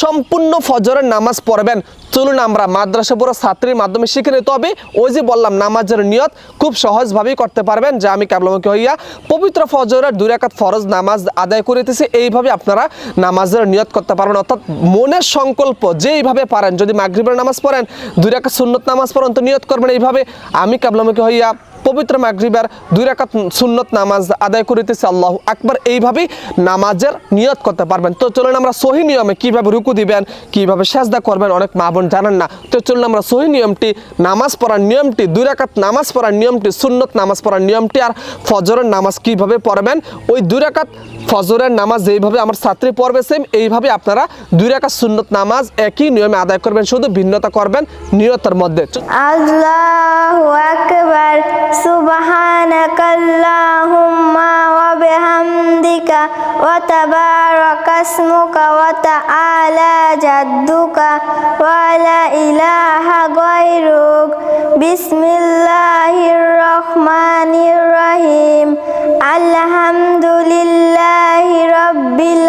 সম্পূর্ণ ফজরের নামাজ পড়বেন। চলুন আমরা মাদ্রাসা পুরো ছাত্রীর মাধ্যমে শিখে নিই। তবে ওই যে বললাম, নামাজের নিয়ত খুব সহজভাবেই করতে পারবেন। যে আমি কাবলামুখী হইয়া পবিত্র ফজরের দুই রাকাত ফরজ নামাজ আদায় করিতেছি। এইভাবে আপনারা নামাজের নিয়ত করতে পারবেন। অর্থাৎ মনের সংকল্প যেইভাবে পারেন, যদি মাগরিবের নামাজ পড়েন, দুই রাকাত সুন্নত নামাজ পড়েন, তো নিয়ত করবেন। এইভাবে আমি কাবলামুখী হইয়া পবিত্র মাগরিবার দুই রাকাত সুন্নত নামাজ আদায় করিতেছে আল্লাহ আকবার। এইভাবেই নামাজের নিয়ত করতে পারবেন। তো চলুন আমরা সহি নিয়মে কীভাবে রুকু দিবেন, কীভাবে সেজদা করবেন, অনেক মা বোন জানেন না। তো চলুন আমরা সহি নিয়মটি, নামাজ পড়ার নিয়মটি, দুই রাকাত নামাজ পড়ার নিয়মটি, সুন্নত নামাজ পড়ার নিয়মটি আর ফজরের নামাজ কীভাবে পড়বেন, ওই দুই রাকাত ফজরের নামাজ যেইভাবে আমার ছাত্রী পড়বে, সেম এইভাবে আপনারা দুই রাকাত সুন্নত নামাজ একই নিয়মে আদায় করবেন, শুধু ভিন্নতা করবেন নিয়তের মধ্যে। আল্লাহু আকবার, সুবহানাকাল্লাহুম্মা ওয়া বিহামদিকা ওয়া তাবারাকা ইসমুকা ওয়া তাআলা জাদ্দুকা ওয়া লা ইলাহা গায়রুক। বিসমিল্লাহির রহমানির রহিম। আলহামদুলিল্লাহি রাব্বিল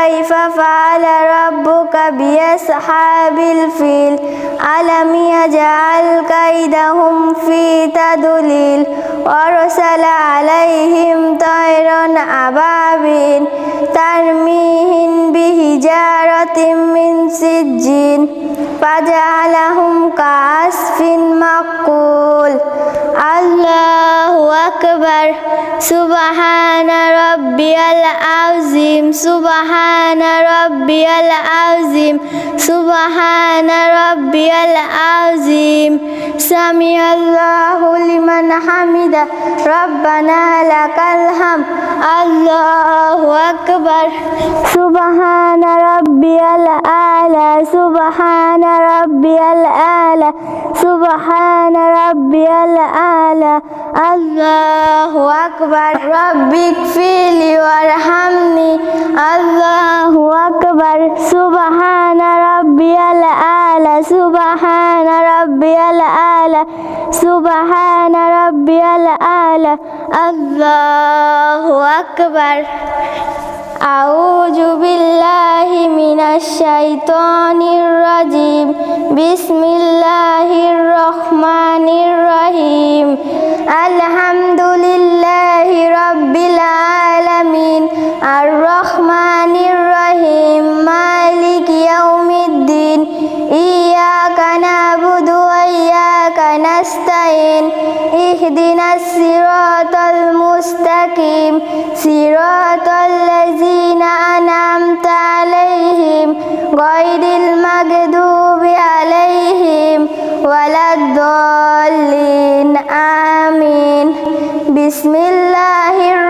কাইফা ফাআলা রাব্বুকা বিআসহাবিল ফিল আলাম ইয়াজআল কাইদাহুম ফি তাদলিল ওয়ারসালা আলাইহিম তায়রান আবাবিল তারমিহিম বিহিজারাতিম মিন সিজ্জিন ফাজআলাহুম কাসফিন মাকুল أكبر. سبحان ربي العظيم. سبحان ربي العظيم. سبحان ربي العظيم. سمع الله لمن حمد ربنا لك الحمد. الله أكبر. سبحان ربي الأعلى. سبحان ربي الأعلى. سبحان ربي الأعلى. الله الله أكبر. رب اغفر لي وارحمني. الله أكبر. سبحان ربي الأعلى. سبحان ربي الأعلى. سبحان ربي الأعلى. الله أكبر. أعوذ بالله من الشيطان الرجيم. بسم الله الرحمن الرحيم. dolin amin. Bismillahirrahmanirrahim.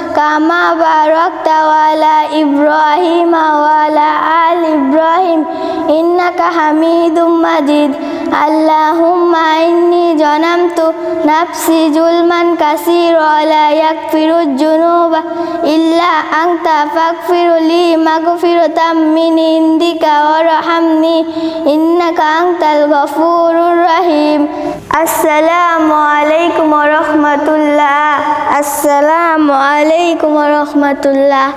কামা বারাকতা ওয়ালা ইব্রাহিম ওয়ালা আল ইব্রাহিম ইন্নাকা হামিদুম মাজিদ আল্লাহুম্মা ইন্নী জনামত نفسي ظلما كثيرا لا يغفر الذنوب إلا أنت فاغفر لي مغفرة من عندك وارحمني إنك أنت الغفور الرحيم السلام عليكم ورحمة الله السلام عليكم ورحمة الله